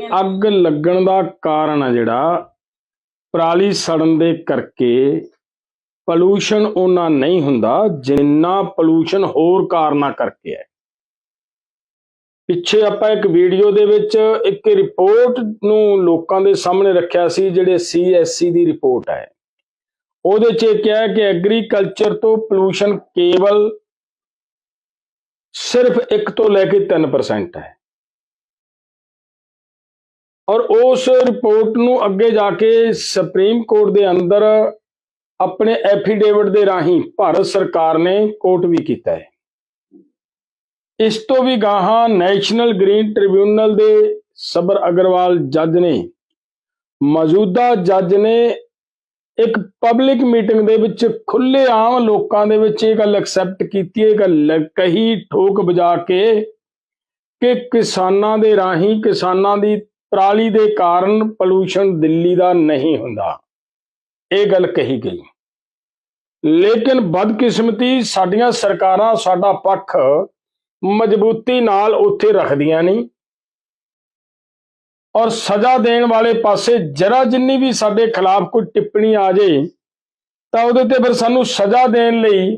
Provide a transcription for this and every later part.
ਅੱਗ ਲੱਗਣ ਦਾ ਕਾਰਨ ਆ ਜਿਹੜਾ, ਪਰਾਲੀ ਸੜਨ ਦੇ ਕਰਕੇ ਪੋਲੂਸ਼ਨ ਉਹਨਾਂ ਨਹੀਂ ਹੁੰਦਾ, ਜਿੰਨਾ ਪੋਲੂਸ਼ਨ ਹੋਰ ਕਾਰਨਾਂ ਕਰਕੇ ਹੈ। ਪਿੱਛੇ ਆਪਾਂ ਇੱਕ ਵੀਡੀਓ ਦੇ ਵਿੱਚ ਇੱਕ ਰਿਪੋਰਟ ਨੂੰ ਲੋਕਾਂ ਦੇ ਸਾਹਮਣੇ ਰੱਖਿਆ ਸੀ, ਜਿਹੜੇ ਸੀਐਸਸੀ ਦੀ ਰਿਪੋਰਟ ਹੈ। ਉਹਦੇ 'ਚ ਇਹ ਕਿਹਾ ਕਿ ਐਗਰੀਕਲਚਰ ਤੋਂ ਪੋਲੂਸ਼ਨ ਕੇਵਲ ਸਿਰਫ 1 ਤੋਂ ਲੈ ਕੇ 3% ਹੈ। ਔਰ ਉਸ ਰਿਪੋਰਟ ਨੂੰ ਅੱਗੇ ਜਾ ਕੇ ਸੁਪਰੀਮ ਕੋਰਟ ਦੇ ਅੰਦਰ ਆਪਣੇ ਐਫੀਡੇਵਿਟ ਦੇ ਰਾਹੀਂ ਭਾਰਤ ਸਰਕਾਰ ਨੇ ਕੋਰਟ ਵੀ ਕੀਤਾ ਹੈ। ਇਸ ਤੋਂ ਵੀ ਗਾਹਾਂ ਨੈਸ਼ਨਲ ਗ੍ਰੀਨ ਟ੍ਰਿਬਿਊਨਲ ਦੇ ਸਬਰ ਅਗਰਵਾਲ ਜੱਜ ਨੇ, ਮੌਜੂਦਾ ਜੱਜ ਨੇ ਇੱਕ ਪਬਲਿਕ ਮੀਟਿੰਗ ਦੇ ਵਿੱਚ ਖੁੱਲੇ ਆਮ ਲੋਕਾਂ ਦੇ ਵਿੱਚ ਇਹ ਗੱਲ ਐਕਸੈਪਟ ਕੀਤੀ, ਇਹ ਗੱਲ ਕਹੀ ਠੋਕ ਵਜਾ ਕੇ ਕਿ ਕਿਸਾਨਾਂ ਦੇ ਰਾਹੀਂ ਕਿਸਾਨਾਂ ਦੀ ਪਰਾਲੀ ਦੇ ਕਾਰਨ ਪੋਲੂਸ਼ਨ ਦਿੱਲੀ ਦਾ ਨਹੀਂ ਹੁੰਦਾ। ਇਹ ਗੱਲ ਕਹੀ ਗਈ। ਲੇਕਿਨ ਬਦਕਿਸਮਤੀ ਸਾਡੀਆਂ ਸਰਕਾਰਾਂ ਸਾਡਾ ਪੱਖ ਮਜ਼ਬੂਤੀ ਨਾਲ ਉੱਥੇ ਰੱਖਦੀਆਂ ਨਹੀਂ। ਔਰ ਸਜ਼ਾ ਦੇਣ ਵਾਲੇ ਪਾਸੇ ਜਰਾ ਜਿੰਨੀ ਵੀ ਸਾਡੇ ਖਿਲਾਫ ਕੋਈ ਟਿੱਪਣੀ ਆ ਜੇ, ਤਾਂ ਉਹਦੇ ਤੇ ਫਿਰ ਸਾਨੂੰ ਸਜ਼ਾ ਦੇਣ ਲਈ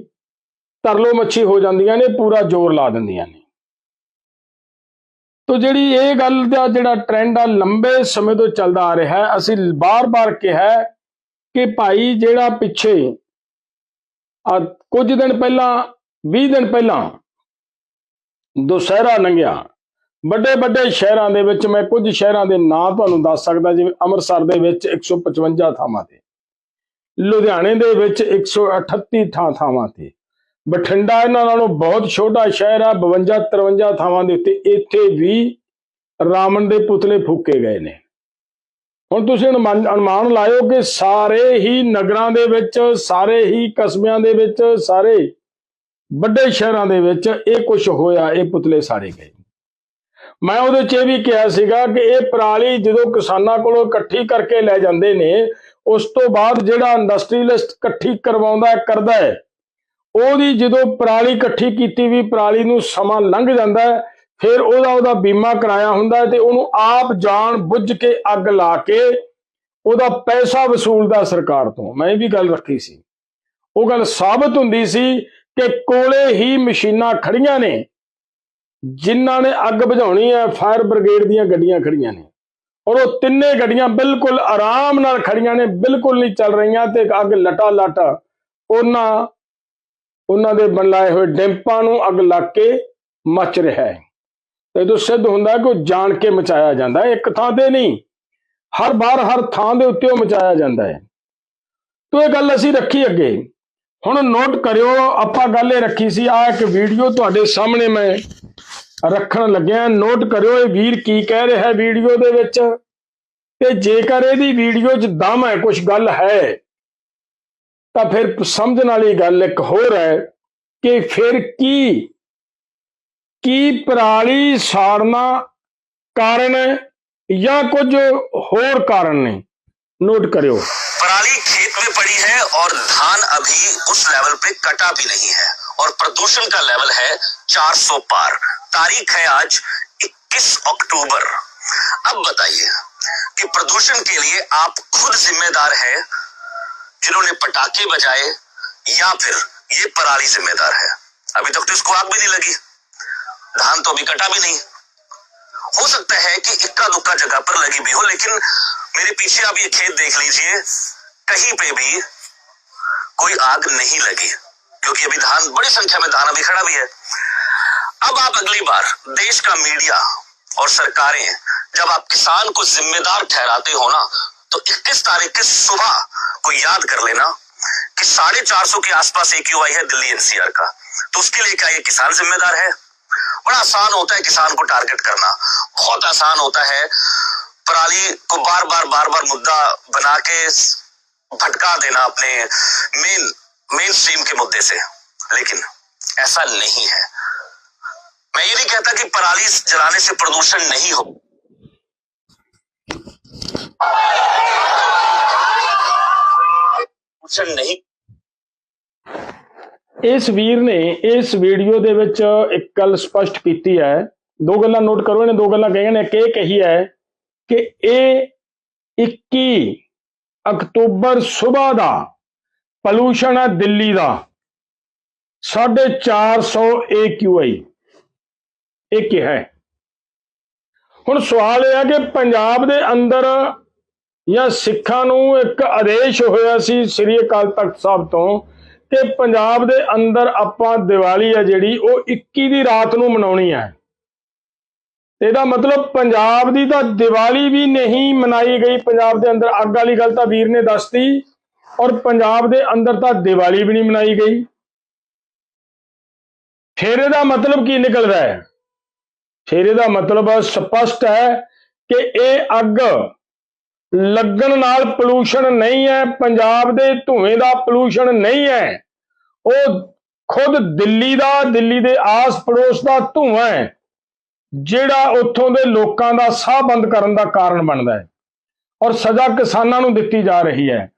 ਤਰਲੋ ਮੱਛੀ ਹੋ ਜਾਂਦੀਆਂ ਨੇ, ਪੂਰਾ ਜ਼ੋਰ ਲਾ ਦਿੰਦੀਆਂ ਨੇ। ਤੋ ਜਿਹੜੀ ਇਹ ਗੱਲ ਦਾ ਜਿਹੜਾ ਟ੍ਰੈਂਡ ਆ, ਲੰਬੇ ਸਮੇਂ ਤੋਂ ਚੱਲਦਾ ਆ ਰਿਹਾ ਹੈ। ਅਸੀਂ ਬਾਰ-ਬਾਰ ਕਿਹਾ ਕਿ ਭਾਈ ਜਿਹੜਾ ਪਿੱਛੇ ਆ, ਕੁਝ ਦਿਨ ਪਹਿਲਾਂ 20 ਦਿਨ ਪਹਿਲਾਂ ਦੁਸਹਿਰਾ ਲੰਘਿਆ। ਵੱਡੇ ਵੱਡੇ ਸ਼ਹਿਰਾਂ ਦੇ ਵਿੱਚ, ਮੈਂ ਕੁਝ ਸ਼ਹਿਰਾਂ ਦੇ ਨਾਂ ਤੁਹਾਨੂੰ ਦੱਸ ਸਕਦਾ, ਜਿਵੇਂ ਅੰਮ੍ਰਿਤਸਰ ਦੇ ਵਿੱਚ 155 ਥਾਵਾਂ ਤੇ, ਲੁਧਿਆਣੇ ਦੇ ਵਿੱਚ 138 ਥਾਂ ਥਾਵਾਂ ਤੇ ਬਠਿੰਡਾ ਇਹਨਾਂ ਨਾਲੋਂ ਬਹੁਤ ਛੋਟਾ ਸ਼ਹਿਰ ਆ 52 53 ਥਾਵਾਂ ਦੇ ਉੱਤੇ ਇੱਥੇ ਵੀ ਰਾਵਣ ਦੇ ਪੁਤਲੇ ਫੂਕੇ ਗਏ ਨੇ। ਹੁਣ ਤੁਸੀਂ ਅਨੁਮਾਨ ਅਨੁਮਾਨ ਲਾਇਓ ਕਿ ਸਾਰੇ ਹੀ ਨਗਰਾਂ ਦੇ ਵਿੱਚ, ਸਾਰੇ ਹੀ ਕਸਬਿਆਂ ਦੇ ਵਿੱਚ, ਸਾਰੇ ਵੱਡੇ ਸ਼ਹਿਰਾਂ ਦੇ ਵਿੱਚ ਇਹ ਕੁਝ ਹੋਇਆ, ਇਹ ਪੁਤਲੇ ਸਾਰੇ ਗਏ। ਮੈਂ ਉਹਦੇ 'ਚ ਇਹ ਵੀ ਕਿਹਾ ਸੀਗਾ ਕਿ ਇਹ ਪਰਾਲੀ ਜਦੋਂ ਕਿਸਾਨਾਂ ਕੋਲੋਂ ਇਕੱਠੀ ਕਰਕੇ ਲੈ ਜਾਂਦੇ ਨੇ, ਉਸ ਤੋਂ ਬਾਅਦ ਜਿਹੜਾ ਇੰਡਸਟਰੀਲਿਸਟ ਇਕੱਠੀ ਕਰਵਾਉਂਦਾ, ਕਰਦਾ ਹੈ ਉਹਦੀ ਜਦੋਂ ਪਰਾਲੀ ਇਕੱਠੀ ਕੀਤੀ ਵੀ ਪਰਾਲੀ ਨੂੰ ਸਮਾਂ ਲੰਘ ਜਾਂਦਾ ਹੈ, ਫਿਰ ਉਹਦਾ ਉਹਦਾ ਬੀਮਾ ਕਰਾਇਆ ਹੁੰਦਾ ਤੇ ਉਹਨੂੰ ਆਪ ਜਾਣ ਬੁੱਝ ਕੇ ਅੱਗ ਲਾ ਕੇ ਉਹਦਾ ਪੈਸਾ ਵਸੂਲਦਾ ਸਰਕਾਰ ਤੋਂ। ਮੈਂ ਇਹ ਵੀ ਗੱਲ ਰੱਖੀ ਸੀ। ਉਹ ਗੱਲ ਸਾਬਤ ਹੁੰਦੀ ਸੀ ਕਿ ਕੋਲੇ ਹੀ ਮਸ਼ੀਨਾਂ ਖੜੀਆਂ ਨੇ, ਜਿਨ੍ਹਾਂ ਨੇ ਅੱਗ ਬੁਝਾਉਣੀ ਹੈ, ਫਾਇਰ ਬ੍ਰਿਗੇਡ ਦੀਆਂ ਗੱਡੀਆਂ ਖੜੀਆਂ ਨੇ। ਔਰ ਉਹ ਤਿੰਨੇ ਗੱਡੀਆਂ ਬਿਲਕੁਲ ਆਰਾਮ ਨਾਲ ਖੜੀਆਂ ਨੇ, ਬਿਲਕੁਲ ਨਹੀਂ ਚੱਲ ਰਹੀਆਂ ਤੇ ਅੱਗ ਲਟਾ ਲਟ ਉਹਨਾਂ ਉਹਨਾਂ ਦੇ ਬਣਾਏ ਹੋਏ ਡੈਂਪਾਂ ਨੂੰ ਅੱਗ ਲੱਗ ਕੇ ਮਚ ਰਿਹਾ ਹੈ। ਤੇ ਇਹ ਸਿੱਧ ਹੁੰਦਾ ਕਿ ਉਹ ਜਾਣ ਕੇ ਮਚਾਇਆ ਜਾਂਦਾ ਹੈ। ਇੱਕ ਥਾਂ ਤੇ ਨਹੀਂ, ਹਰ ਵਾਰ ਹਰ ਥਾਂ ਦੇ ਉੱਤੇ ਉਹ ਮਚਾਇਆ ਜਾਂਦਾ ਹੈ। ਤੋ ਇਹ ਗੱਲ ਅਸੀਂ ਰੱਖੀ ਅੱਗੇ। ਹੁਣ ਨੋਟ ਕਰਿਓ, ਆਪਾਂ ਗੱਲ ਇਹ ਰੱਖੀ ਸੀ ਆ ਇੱਕ ਵੀਡੀਓ ਤੁਹਾਡੇ ਸਾਹਮਣੇ ਮੈਂ ਰੱਖਣ ਲੱਗਿਆ। ਨੋਟ ਕਰਿਓ ਇਹ ਵੀਰ ਕੀ ਕਹਿ ਰਿਹਾ ਹੈ ਵੀਡੀਓ ਦੇ ਵਿੱਚ। ਤੇ ਜੇਕਰ ਇਹਦੀ ਵੀਡੀਓ 'ਚ ਦਮ ਹੈ ਕੁਝ ਗੱਲ ਹੈ ਤਾਂ ਫਿਰ ਸਮਝਣ ਵਾਲੀ ਗੱਲ ਇੱਕ ਹੋਰ ਹੈ ਕਿ ਫਿਰ ਕੀ ਕੀ ਪਰਾਲੀ ਸਾੜਨਾ ਕਾਰਨ ਹੈ ਜਾਂ ਕੁਝ ਹੋਰ ਕਾਰਨ ਨੇ ਨੋਟ ਕਰਿਓ पराली खेत में पड़ी है और धान अभी उस लेवल पे कटा भी नहीं है और प्रदूषण का लेवल है 400 पार तारीख है आज 21 अक्टूबर अब बताइए कि प्रदूषण के लिए आप खुद जिम्मेदार है जिन्होंने पटाखे बजाए, या फिर ये पराली जिम्मेदार है। अभी तक तो इसको आग भी नहीं लगी। धान तो अभी कटा भी नहीं। हो सकता है कि इक्का दुक्का जगह पर लगी भी हो, लेकिन मेरे पीछे आप ये खेत देख लीजिए, कहीं पे भी कोई आग नहीं लगी, क्योंकि अभी धान बड़ी संख्या में धान अभी खड़ा भी है। अब आप अगली बार देश का मीडिया और सरकारें, जब आप किसान को जिम्मेदार ठहराते हो ना तो 21 तारीख की सुबह को याद कर लेना कि साढ़े चार सौ के आसपास एक है दिल्ली एनसीआर का। तो उसके लिए क्या ये किसान जिम्मेदार है? बड़ा आसान होता है किसान को टारगेट करना। बहुत आसान होता है। पराली को बार बार बार बार मुद्दा बना के भटका देना अपने मेन मेन स्ट्रीम के मुद्दे से। लेकिन ऐसा नहीं है। मैं ये नहीं कहता कि पराली जलाने से प्रदूषण नहीं हो। ਕੁਸ਼ਲ ਨਹੀਂ। ਇਸ ਵੀਰ ਨੇ ਇਸ ਵੀਡੀਓ ਦੇ ਵਿੱਚ ਇੱਕ ਗੱਲ ਸਪਸ਼ਟ ਕੀਤੀ ਹੈ। ਦੋ ਗੱਲਾਂ ਨੋਟ ਕਰੋ, ਇਹਨੇ ਦੋ ਗੱਲਾਂ ਕਹੀਆਂ ਨੇ। ਕਿ ਇਹ ਕਹੀ ਹੈ ਕਿ ਇਹ 21 ਅਕਤੂਬਰ ਸਵੇਰ ਦਾ ਪੋਲੂਸ਼ਨ ਹੈ ਦਿੱਲੀ ਦਾ। 450 AQI ਇਹ ਕਿਹਾ ਹੈ। ਹੁਣ ਸਵਾਲ ਇਹ ਹੈ ਕਿ ਪੰਜਾਬ ਦੇ ਅੰਦਰ ਜਾਂ ਸਿੱਖਾਂ ਨੂੰ ਇੱਕ ਆਦੇਸ਼ ਹੋਇਆ ਸੀ ਸ੍ਰੀ ਅਕਾਲ ਤਖਤ ਸਾਹਿਬ ਤੋਂ ਕਿ ਪੰਜਾਬ ਦੇ ਅੰਦਰ ਆਪਾਂ ਦੀਵਾਲੀ ਹੈ ਜਿਹੜੀ, ਉਹ 21 ਦੀ ਰਾਤ ਨੂੰ ਮਨਾਉਣੀ ਹੈ। ਇਹਦਾ ਮਤਲਬ ਪੰਜਾਬ ਦੀ ਤਾਂ ਦੀਵਾਲੀ ਵੀ ਨਹੀਂ ਮਨਾਈ ਗਈ, ਪੰਜਾਬ ਦੇ ਅੰਦਰ ਅੱਗ ਵਾਲੀ ਗੱਲ ਤਾਂ ਵੀਰ ਨੇ ਦੱਸਤੀ, ਔਰ ਪੰਜਾਬ ਦੇ ਅੰਦਰ ਤਾਂ ਦੀਵਾਲੀ ਵੀ ਨਹੀਂ ਮਨਾਈ ਗਈ। ਫਿਰ ਇਹਦਾ ਮਤਲਬ ਕੀ ਨਿਕਲਦਾ ਹੈ? ਫਿਰ ਇਹਦਾ ਮਤਲਬ ਸਪਸ਼ਟ ਹੈ ਕਿ ਇਹ ਅੱਗ ਲੱਗਣ ਨਾਲ ਪੋਲੂਸ਼ਨ ਨਹੀਂ ਹੈ, ਪੰਜਾਬ ਦੇ ਧੂਏ ਦਾ ਪੋਲੂਸ਼ਨ ਨਹੀਂ ਹੈ। ਉਹ ਖੁਦ ਦਿੱਲੀ ਦਾ, ਦਿੱਲੀ ਦੇ ਆਸ ਪੜੋਸ ਦਾ ਧੂਆਂ ਹੈ, ਜਿਹੜਾ ਉੱਥੋਂ ਦੇ ਲੋਕਾਂ ਦਾ ਸਾਹ ਬੰਦ ਕਰਨ ਦਾ ਕਾਰਨ ਬਣਦਾ ਹੈ ਔਰ ਸਜ਼ਾ ਕਿਸਾਨਾਂ ਨੂੰ ਦਿੱਤੀ ਜਾ ਰਹੀ ਹੈ।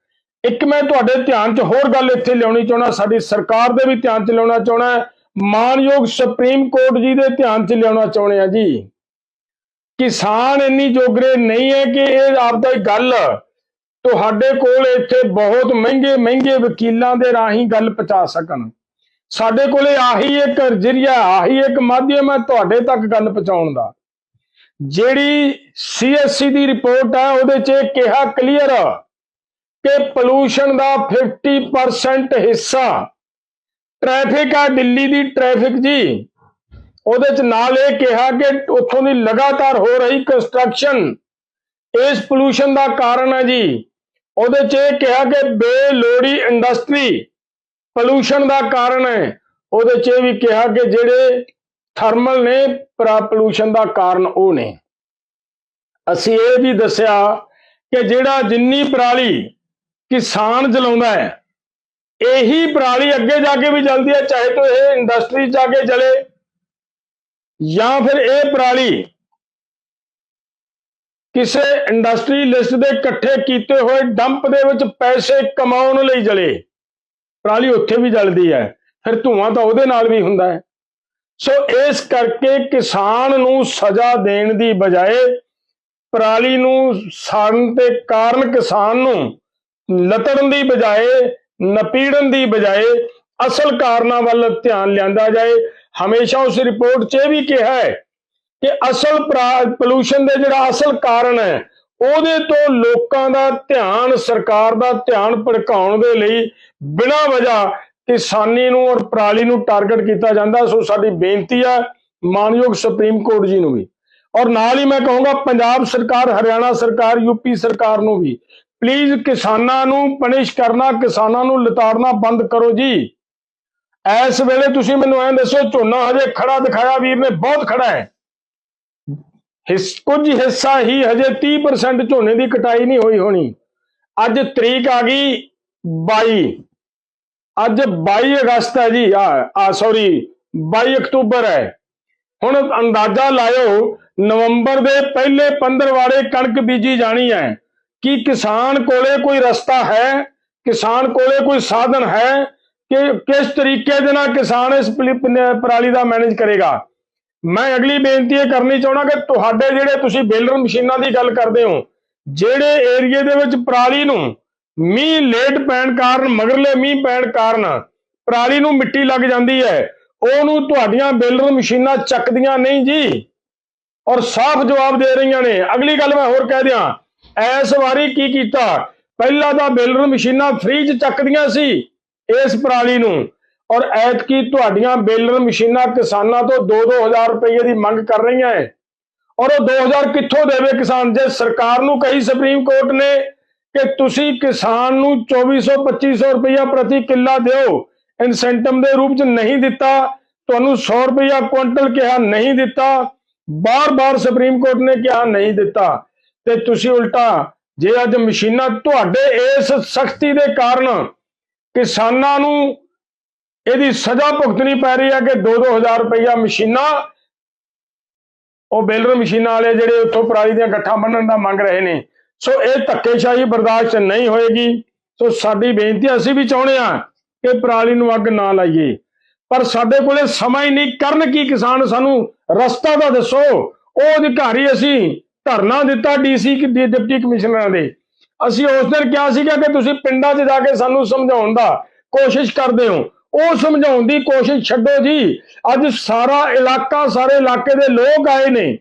ਇੱਕ ਮੈਂ ਤੁਹਾਡੇ ਧਿਆਨ 'ਚ ਹੋਰ ਗੱਲ ਇੱਥੇ ਲਿਆਉਣੀ ਚਾਹਣਾ ਸਾਡੀ ਸਰਕਾਰ ਦੇ ਵੀ ਧਿਆਨ 'ਚ ਲਿਆਉਣਾ ਚਾਹਣਾ ਮਾਨਯੋਗ ਸੁਪਰੀਮ ਕੋਰਟ ਜੀ ਦੇ ਧਿਆਨ 'ਚ ਲਿਆਉਣਾ ਚਾਹੁੰਦੇ ਆ ਜੀ। ਕਿਸਾਨ ਇੰਨੀ ਜੋਗਰੇ ਨਹੀਂ ਹੈ ਕਿ ਇਹ ਆਪਦਾ ਹੀ ਗੱਲ ਤੁਹਾਡੇ ਕੋਲ ਇੱਥੇ ਬਹੁਤ ਮਹਿੰਗੇ ਮਹਿੰਗੇ ਵਕੀਲਾਂ ਦੇ ਰਾਹੀਂ ਗੱਲ ਪਹੁੰਚਾ ਸਕਣ। ਸਾਡੇ ਕੋਲੇ ਆਹੀ ਇੱਕ ਜਰੀਆ ਆਹੀ ਇੱਕ ਮਾਧਿਅਮ ਹੈ ਤੁਹਾਡੇ ਤੱਕ ਗੱਲ ਪਹੁੰਚਾਉਣ ਦਾ। ਜਿਹੜੀ ਸੀਐਸਸੀ ਦੀ ਰਿਪੋਰਟ ਹੈ, ਉਹਦੇ 'ਚ ਇਹ ਕਿਹਾ ਕਲੀਅਰ ਕਿ ਪੋਲੂਸ਼ਨ ਦਾ 50% ਹਿੱਸਾ ਟ੍ਰੈਫਿਕ ਆ, ਦਿੱਲੀ ਦੀ ਟ੍ਰੈਫਿਕ ਜੀ। ਉਹਦੇ 'ਚ ਨਾਲ ਇਹ ਕਿਹਾ ਕਿ ਉੱਥੋਂ ਦੀ ਲਗਾਤਾਰ ਹੋ ਰਹੀ ਕੰਸਟਰਕਸ਼ਨ ਇਸ ਪੋਲੂਸ਼ਨ ਦਾ ਕਾਰਨ ਹੈ ਜੀ। ਉਹਦੇ 'ਚ ਇਹ ਕਿਹਾ ਕਿ ਬੇਲੋੜੀ ਇੰਡਸਟਰੀ ਪੋਲੂਸ਼ਨ ਦਾ ਕਾਰਨ ਹੈ। ਉਹਦੇ 'ਚ ਇਹ ਵੀ ਕਿਹਾ ਕਿ ਜਿਹੜੇ ਥਰਮਲ ਨੇ ਪੋਲੂਸ਼ਨ ਦਾ ਕਾਰਨ ਉਹ ਨੇ। ਅਸੀਂ ਇਹ ਵੀ ਦੱਸਿਆ ਕਿ ਜਿਹੜਾ ਜਿੰਨੀ ਪਰਾਲੀ ਕਿਸਾਨ ਜਲਾਉਂਦਾ ਹੈ, ਇਹੀ ਪਰਾਲੀ ਅੱਗੇ ਜਾ ਕੇ ਵੀ ਜਲਦੀ ਹੈ, ਚਾਹੇ ਤਾਂ ਇਹ ਇੰਡਸਟਰੀ ਜਾ ਕੇ ਜਲੇ। ਜਾਂ ਫਿਰ ਇਹ ਪਰਾਲੀ ਕਿਸੇ ਇੰਡਸਟਰੀ ਲਿਸਟ ਦੇ ਇਕੱਠੇ ਕੀਤੇ ਹੋਏ ਡੰਪ ਦੇ ਵਿੱਚ ਪੈਸੇ ਕਮਾਉਣ ਲਈ ਜਲੇ। ਪਰਾਲੀ ਉੱਥੇ ਵੀ ਜਲਦੀ ਹੈ, ਫਿਰ ਧੂਆਂ ਤਾਂ ਉਹਦੇ ਨਾਲ ਵੀ ਹੁੰਦਾ ਹੈ। ਸੋ ਇਸ ਕਰਕੇ ਕਿਸਾਨ ਨੂੰ ਸਜ਼ਾ ਦੇਣ ਦੀ ਬਜਾਏ ਪਰਾਲੀ ਨੂੰ ਸਾੜਨ ਤੇ ਕਾਰਨ ਕਿਸਾਨ ਨੂੰ ਲਤੜਨ ਦੀ ਬਜਾਏ, ਨਪੀੜਨ ਦੀ ਬਜਾਏ ਅਸਲ ਕਾਰਨਾਂ ਵੱਲ ਧਿਆਨ ਲਿਆਂਦਾ ਜਾਏ। ਹਮੇਸ਼ਾ ਉਸ ਰਿਪੋਰਟ 'ਚ ਇਹ ਵੀ ਕਿਹਾ ਹੈ ਕਿ ਅਸਲ ਪੋਲੂਸ਼ਨ ਦੇ ਜਿਹੜਾ ਅਸਲ ਕਾਰਨ ਹੈ, ਉਹਦੇ ਤੋਂ ਲੋਕਾਂ ਦਾ ਧਿਆਨ, ਸਰਕਾਰ ਦਾ ਧਿਆਨ ਭੜਕਾਉਣ ਦੇ ਲਈ ਬਿਨਾਂ ਵਜ੍ਹਾ ਕਿਸਾਨੀ ਨੂੰ ਔਰ ਪਰਾਲੀ ਨੂੰ ਟਾਰਗੇਟ ਕੀਤਾ ਜਾਂਦਾ। ਸੋ ਸਾਡੀ ਬੇਨਤੀ ਹੈ ਮਾਨਯੋਗ ਸੁਪਰੀਮ ਕੋਰਟ ਜੀ ਨੂੰ ਵੀ। ਔਰ ਨਾਲ ਹੀ ਮੈਂ ਕਹੂੰਗਾ, ਪੰਜਾਬ ਸਰਕਾਰ, ਹਰਿਆਣਾ ਸਰਕਾਰ ਯੂਪੀ ਸਰਕਾਰ ਨੂੰ ਵੀ। ਪਲੀਜ਼ ਕਿਸਾਨਾਂ ਨੂੰ ਪਨਿਸ਼ ਕਰਨਾ, ਕਿਸਾਨਾਂ ਨੂੰ ਲਤਾੜਨਾ ਬੰਦ ਕਰੋ ਜੀ। ਇਸ ਵੇਲੇ ਤੁਸੀਂ ਮੈਨੂੰ ਐਂ ਦੱਸੋ, ਝੋਨਾ ਹਜੇ ਖੜਾ ਦਿਖਾਇਆ ਵੀਰ ਨੇ, ਬਹੁਤ ਖੜਾ ਹੈ। ਹਿੱਸ, ਕੁਝ ਹਿੱਸਾ ਹੀ ਹਜੇ 30% ਝੋਨੇ ਦੀ ਕਟਾਈ ਨਹੀਂ ਹੋਈ ਹੋਣੀ। ਅੱਜ ਤਰੀਕ ਆ ਗਈ 22 ਅੱਜ 22 ਅਗਸਤ ਹੈ ਜੀ, ਆ ਆ ਸੌਰੀ 22 ਅਕਤੂਬਰ ਹੈ। ਹੁਣ ਅੰਦਾਜ਼ਾ ਲਾਇਓ, ਨਵੰਬਰ ਦੇ ਪਹਿਲੇ 15 ਵਾਲੇ ਕਣਕ ਬੀਜੀ ਜਾਣੀ ਹੈ। ਕੀ ਕਿਸਾਨ ਕੋਲੇ ਕੋਈ ਰਸਤਾ ਹੈ? ਕਿਸਾਨ ਕੋਲੇ ਕੋਈ ਸਾਧਨ ਹੈ? ਕਿ ਕਿਸ ਤਰੀਕੇ ਦੇ ਨਾਲ ਕਿਸਾਨ ਇਸ ਪਲੀ- ਪਰਾਲੀ ਦਾ ਮੈਨੇਜ ਕਰੇਗਾ? ਮੈਂ ਅਗਲੀ ਬੇਨਤੀ ਇਹ ਕਰਨੀ ਚਾਹਣਾ ਕਿ ਤੁਹਾਡੇ ਜਿਹੜੇ ਤੁਸੀਂ ਬੇਲਰ ਮਸ਼ੀਨਾਂ ਦੀ ਗੱਲ ਕਰਦੇ ਹੋ, ਜਿਹੜੇ ਏਰੀਏ ਦੇ ਵਿੱਚ ਪਰਾਲੀ ਨੂੰ ਮੀਂਹ ਲੇਟ ਪੈਣ ਕਾਰਨ, ਮਗਰਲੇ ਮੀਂਹ ਪੈਣ ਕਾਰਨ ਪਰਾਲੀ ਨੂੰ ਮਿੱਟੀ ਲੱਗ ਜਾਂਦੀ ਹੈ, ਉਹਨੂੰ ਤੁਹਾਡੀਆਂ ਬੇਲਰ ਮਸ਼ੀਨਾਂ ਚੱਕਦੀਆਂ ਨਹੀਂ ਜੀ। ਔਰ ਸਾਫ਼ ਜਵਾਬ ਦੇ ਰਹੀਆਂ ਨੇ। ਅਗਲੀ ਗੱਲ ਮੈਂ ਹੋਰ ਕਹਿ ਦਿਆਂ ਐਸ ਵਾਰੀ ਕੀ ਕੀਤਾ? ਪਹਿਲਾਂ ਤਾਂ ਬੇਲਰ ਮਸ਼ੀਨਾਂ ਫ੍ਰੀ ਚ ਚੱਕਦੀਆਂ ਸੀ। ਇਸ ਪਰਾਲੀ ਨੂੰ। ਔਰ ਐਤਕੀ ਤੁਹਾਡੀਆਂ ਬੇਲਰ ਮਸ਼ੀਨਾਂ ਕਿਸਾਨਾਂ ਤੋਂ 2-2000 ਰੁਪਏ ਦੀ ਮੰਗ ਕਰ ਰਹੀਆਂ ਹੈ ਔਰ ਉਹ 2000 ਕਿੱਥੋਂ ਦੇਵੇ ਕਿਸਾਨ? ਜੇ ਸਰਕਾਰ ਨੂੰ ਕਹੀ ਸੁਪਰੀਮ ਕੋਰਟ ਨੇ ਕਿ ਤੁਸੀਂ ਕਿਸਾਨ ਨੂੰ 2400-2500 ਰੁਪਇਆ ਪ੍ਰਤੀ ਕਿੱਲਾ ਦਿਓ, ਇਨਸੈਂਟਮ ਦੇ ਰੂਪ ਚ ਨਹੀਂ ਦਿੱਤਾ, ਤੁਹਾਨੂੰ 100 ਰੁਪਇਆ ਕੁਇੰਟਲ ਕਿਹਾ ਨਹੀਂ ਦਿੱਤਾ, ਬਾਰ-ਬਾਰ ਸੁਪਰੀਮ ਕੋਰਟ ਨੇ ਕਿਹਾ ਨਹੀਂ ਦਿੱਤਾ। ਤੇ ਤੁਸੀਂ ਉਲਟਾ, ਜੇ ਅੱਜ ਮਸ਼ੀਨਾਂ ਤੁਹਾਡੇ ਇਸ ਸਖਤੀ ਦੇ ਕਾਰਨ ਕਿਸਾਨਾਂ ਨੂੰ ਇਹਦੀ ਸਜ਼ਾ ਭੁਗਤਣੀ ਪੈ ਰਹੀ ਹੈ ਕਿ 2-2000 ਰੁਪਇਆ ਮਸ਼ੀਨਾਂ, ਉਹ ਬੇਲਰ ਮਸ਼ੀਨਾਂ ਵਾਲੇ ਜਿਹੜੇ ਉੱਥੋਂ ਪਰਾਲੀ ਦੀਆਂ ਗੱਠਾਂ ਬੰਨਣ ਦਾ ਮੰਗ ਰਹੇ ਨੇ। ਸੋ ਇਹ ਧੱਕੇਸ਼ਾਹੀ ਬਰਦਾਸ਼ਤ ਨਹੀਂ ਹੋਏਗੀ। ਸੋ ਸਾਡੀ ਬੇਨਤੀ ਅਸੀਂ ਵੀ ਚਾਹੁੰਦੇ ਆ ਕਿ ਪਰਾਲੀ ਨੂੰ ਅੱਗ ਨਾ ਲਾਈਏ। ਪਰ ਸਾਡੇ ਕੋਲੇ ਸਮਾਂ ਹੀ ਨਹੀਂ। ਕਰਨ ਕੀ ਕਿਸਾਨ ਸਾਨੂੰ ਰਸਤਾ ਤਾਂ ਦੱਸੋ। ਉਹ ਅਧਿਕਾਰੀ ਅਸੀਂ ਧਰਨਾ ਦਿੱਤਾ ਡੀਸੀ ਦੀ ਡਿਪਟੀ ਕਮਿਸ਼ਨਰਾਂ ਦੇ। ਅਸੀਂ ਉਸ ਦਿਨ ਕਿਹਾ ਸੀਗਾ ਕਿ ਤੁਸੀਂ ਪਿੰਡਾਂ 'ਚ ਜਾ ਕੇ ਸਾਨੂੰ ਸਮਝਾਉਣ ਦਾ ਕੋਸ਼ਿਸ਼ ਕਰਦੇ ਹੋ। ਉਹ ਸਮਝਾਉਣ ਦੀ ਕੋਸ਼ਿਸ਼ ਛੱਡੋ ਜੀ। ਅੱਜ ਸਾਰਾ ਇਲਾਕਾ, ਸਾਰੇ ਇਲਾਕੇ ਦੇ ਲੋਕ ਆਏ ਨੇ।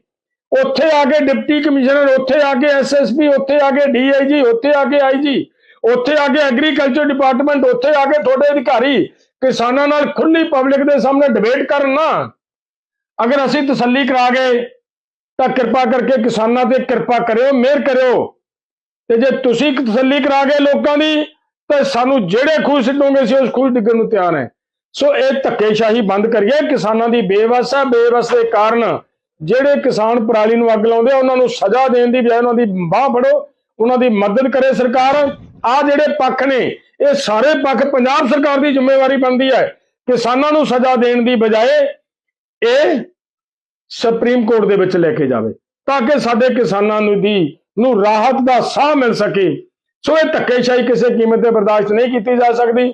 ਉੱਥੇ ਆ ਕੇ ਡਿਪਟੀ ਕਮਿਸ਼ਨਰ, ਉੱਥੇ ਆ ਕੇ ਐਸਐਸਪੀ ਉੱਥੇ ਆ ਕੇ ਡੀਆਈਜੀ ਉੱਥੇ ਆ ਕੇ ਆਈਜੀ ਉੱਥੇ ਆ ਕੇ ਐਗਰੀਕਲਚਰ ਡਿਪਾਰਟਮੈਂਟ, ਉੱਥੇ ਆ ਕੇ ਤੁਹਾਡੇ ਅਧਿਕਾਰੀ ਕਿਸਾਨਾਂ ਨਾਲ ਖੁੱਲੀ ਪਬਲਿਕ ਦੇ ਸਾਹਮਣੇ ਡਿਬੇਟ ਕਰਨ ਨਾ। ਅਗਰ ਅਸੀਂ ਤਸੱਲੀ ਕਰਾ ਗਏ, ਤਾਂ ਕਿਰਪਾ ਕਰਕੇ ਕਿਸਾਨਾਂ ਤੇ ਕਿਰਪਾ ਕਰਿਓ, ਮਿਹਰ ਕਰਿਓ। ਤੇ ਜੇ ਤੁਸੀਂ ਤਸੱਲੀ ਕਰਾ ਗਏ ਲੋਕਾਂ ਦੀ, ਤਾਂ ਸਾਨੂੰ ਜਿਹੜੇ ਖੂਹ ਸਿੱਟੋਗੇ ਸੀ ਉਸ ਖੂਹ ਡਿੱਗਣ ਨੂੰ ਤਿਆਰ ਹੈ। ਸੋ ਇਹ ਧੱਕੇਸ਼ਾਹੀ ਬੰਦ ਕਰੀਏ। ਕਿਸਾਨਾਂ ਦੀ ਬੇਵਸ ਹੈ। ਬੇਵਸ ਦੇ ਕਾਰਨ ਜਿਹੜੇ ਕਿਸਾਨ ਪਰਾਲੀ ਨੂੰ ਅੱਗ ਲਾਉਂਦੇ ਆ, ਉਹਨਾਂ ਨੂੰ ਸਜ਼ਾ ਦੇਣ ਦੀ ਬਜਾਏ ਉਹਨਾਂ ਦੀ ਬਾਹ ਫੜੋ, ਉਹਨਾਂ ਦੀ ਮਦਦ ਕਰੇ ਸਰਕਾਰ। ਆ ਜਿਹੜੇ ਪੱਖ ਨੇ, ਇਹ ਸਾਰੇ ਪੱਖ ਪੰਜਾਬ ਸਰਕਾਰ ਦੀ ਜ਼ਿੰਮੇਵਾਰੀ ਬਣਦੀ ਹੈ। ਕਿਸਾਨਾਂ ਨੂੰ ਸਜ਼ਾ ਦੇਣ ਦੀ ਬਜਾਏ ਇਹ ਸੁਪਰੀਮ ਕੋਰਟ ਦੇ ਵਿੱਚ ਲੈ ਕੇ ਜਾਵੇ, ਤਾਂ ਕਿ ਸਾਡੇ ਕਿਸਾਨਾਂ ਨੂੰ ਦੀ ਨੂੰ ਰਾਹਤ ਦਾ ਸਾਹ ਮਿਲ ਸਕੇ। ਸੋ ਇਹ ਧੱਕੇਸ਼ਾਹੀ ਕਿਸੇ ਕੀਮਤ ਤੇ ਬਰਦਾਸ਼ਤ ਨਹੀਂ ਕੀਤੀ ਜਾ ਸਕਦੀ।